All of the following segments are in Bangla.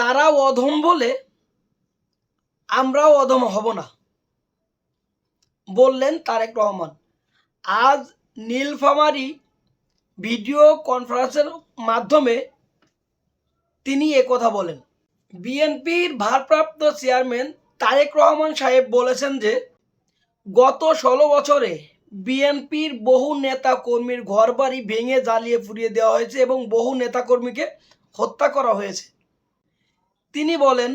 তারা অধম বলে আমরাও অধম হব না। বললেন তারেক রহমান। আজ নীলফামারী ভিডিও কনফারেন্সের মাধ্যমে তিনি কথা বলেন। বিএনপির ভারপ্রাপ্ত চেয়ারম্যান তারেক রহমান সাহেব বলেছেন যে, গত ষোলো বছরে বিএনপির বহু নেতা কর্মীর ঘরবাড়ি ভেঙে জ্বালিয়ে পুড়িয়ে দেওয়া হয়েছে এবং বহু নেতাকর্মীকে হত্যা করা হয়েছে। তিনি বলেন,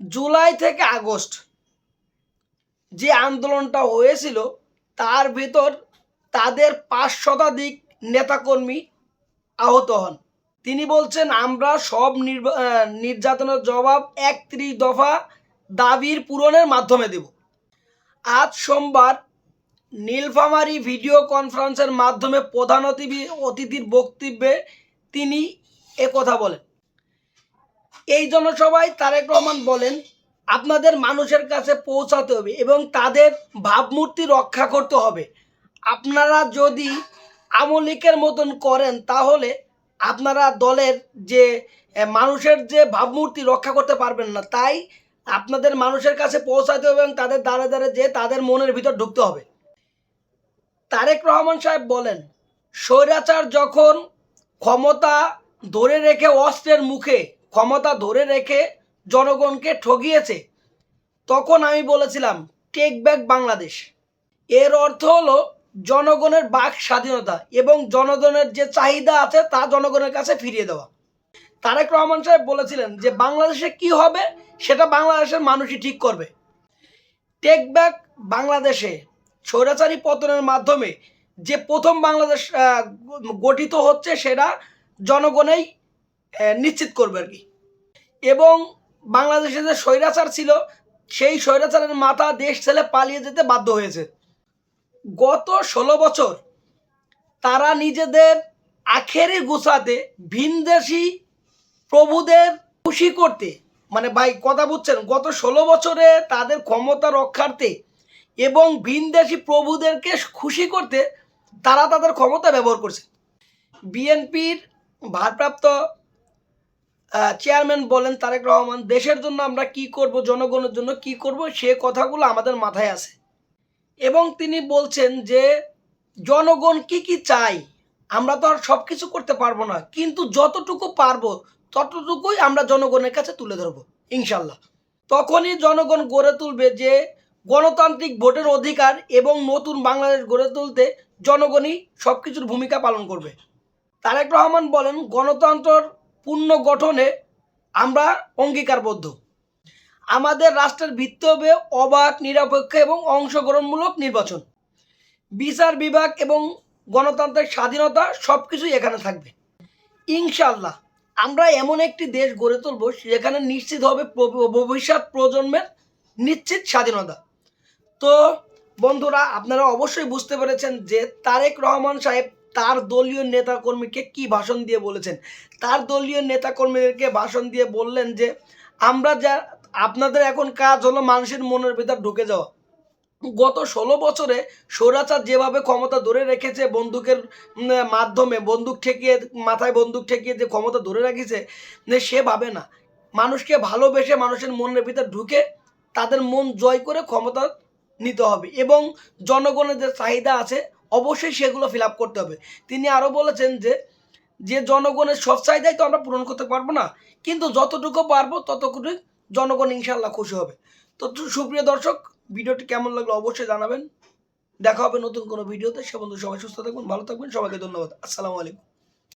জুলাই থেকে আগস্ট যে আন্দোলনটা হয়েছিল, তার ভিতর তাদের পাঁচ শতাধিক নেতাকর্মী আহত হন। তিনি বলছেন, আমরা সব নির্যাতনের জবাব একত্রিশ দফা দাবির পূরণের মাধ্যমে দেব। আজ সোমবার নীলফামারী ভিডিও কনফারেন্সের মাধ্যমে প্রধান অতিথি অতিথির বক্তব্যে তিনি কথা বলেন। এই জনসভায় তারেক রহমান বলেন, আপনাদের মানুষের কাছে পৌঁছাতে হবে এবং তাদের ভাবমূর্তি রক্ষা করতে হবে। আপনারা যদি আমলিকের মতন করেন, তাহলে আপনারা দলের যে মানুষের যে ভাবমূর্তি রক্ষা করতে পারবেন না, তাই আপনাদের মানুষের কাছে পৌঁছাতে হবে এবং তাদের দ্বারে দ্বারে যে তাদের মনের ভিতর ঢুকতে হবে। তারেক রহমান সাহেব বলেন, স্বৈরাচার যখন ক্ষমতা ধরে রেখে অস্ত্রের মুখে ক্ষমতা ধরে রেখে জনগণকে ঠগিয়েছে। তখন আমি বলেছিলাম টেক ব্যাক বাংলাদেশ। এর অর্থ হলো, জনগণের বাক স্বাধীনতা এবং জনগণের যে চাহিদা আছে তা জনগণের কাছে ফিরিয়ে দেওয়া। তারেক রহমান সাহেব বলেছিলেন যে, বাংলাদেশে কি হবে সেটা বাংলাদেশের মানুষই ঠিক করবে। টেক ব্যাক বাংলাদেশে স্বৈরাচারী পতনের মাধ্যমে যে প্রথম বাংলাদেশ গঠিত হচ্ছে সেটা জনগণেই নিশ্চিত করবে আর কি। এবং বাংলাদেশে যে স্বৈরাচার ছিল, সেই স্বৈরাচারের মাথা দেশ ছেলে পালিয়ে যেতে বাধ্য হয়েছে। গত ষোলো বছর তারা নিজেদের আখেরে গুছাতে, ভিনদেশি প্রভুদের খুশি করতে মানে ভাই কথা বুঝছেন, গত ষোলো বছরে তাদের ক্ষমতা রক্ষার্থে এবং ভিনদেশি প্রভুদেরকে খুশি করতে তারা তাদের ক্ষমতা ব্যবহার করছে। বিএনপির ভারপ্রাপ্ত চেয়ারম্যান বলেন তারেক রহমান, দেশের জন্য আমরা কি করব, জনগণের জন্য কি করব, সে কথাগুলো আমাদের মাথায় আছে। এবং তিনি বলছেন যে, জনগণ কি কি চাই, আমরা তো আর সব কিছু করতে পারব না, কিন্তু যতটুকু পারব, ততটুকুই আমরা জনগণের কাছে তুলে ধরবো, ইনশাল্লাহ। তখনই জনগণ গড়ে তুলবে যে, গণতান্ত্রিক ভোটের অধিকার এবং নতুন বাংলাদেশ গড়ে তুলতে জনগণই সব কিছুর ভূমিকা পালন করবে। তারেক রহমান বলেন, গণতন্ত্রর পূর্ণ গঠনে আমরা অঙ্গীকারবদ্ধ। আমাদের রাষ্ট্রের ভিত্তি হবে অবাক, নিরপেক্ষ এবং অংশগ্রহণমূলক নির্বাচন। বিচার বিভাগ এবং গণতান্ত্রিক স্বাধীনতা সব কিছুই এখানে থাকবে। ইনশাল্লাহ আমরা এমন একটি দেশ গড়ে তুলব যেখানে নিশ্চিত হবে ভবিষ্যৎ প্রজন্মের নিশ্চিত স্বাধীনতা। তো বন্ধুরা, আপনারা অবশ্যই বুঝতে পেরেছেন যে তারেক রহমান সাহেব তার দলীয় নেতাকর্মীকে কি ভাষণ দিয়ে বলেছেন? তার দলীয় নেতাকর্মীদেরকে ভাষণ দিয়ে বললেন যে, আমরা যা, আপনাদের এখন কাজ হলো মানুষের মনের ভিতর ঢুকে যাওয়া। গত ষোলো বছরে স্বৈরাচার যেভাবে ক্ষমতা ধরে রেখেছে বন্দুকের মাধ্যমে, বন্দুক ঠেকিয়ে, মাথায় বন্দুক ঠেকিয়ে যে ক্ষমতা ধরে রেখেছে যে সেভাবে না। মানুষকে ভালোবেসে মানুষের মনের ভিতর ঢুকে তাদের মন জয় করে ক্ষমতা নিতে হবে এবং জনগণের যে চাহিদা আছে অবশ্যই সেগুলো ফিল আপ করতে হবে। তিনি আরও বলেছেন যে যে জনগণের সব চাহিদাই তো আমরা পূরণ করতে পারব না, কিন্তু যতটুকু পারব ততটুকুই জনগণ ইনশাল্লাহ খুশি হবে। তো তো সুপ্রিয় দর্শক, ভিডিওটি কেমন লাগল অবশ্যই জানাবেন। দেখা হবে নতুন কোনো ভিডিওতে। সে বন্ধু সবাই সুস্থ থাকবেন ভালো থাকবেন সবাইকে ধন্যবাদ। আসসালামু আলাইকুম।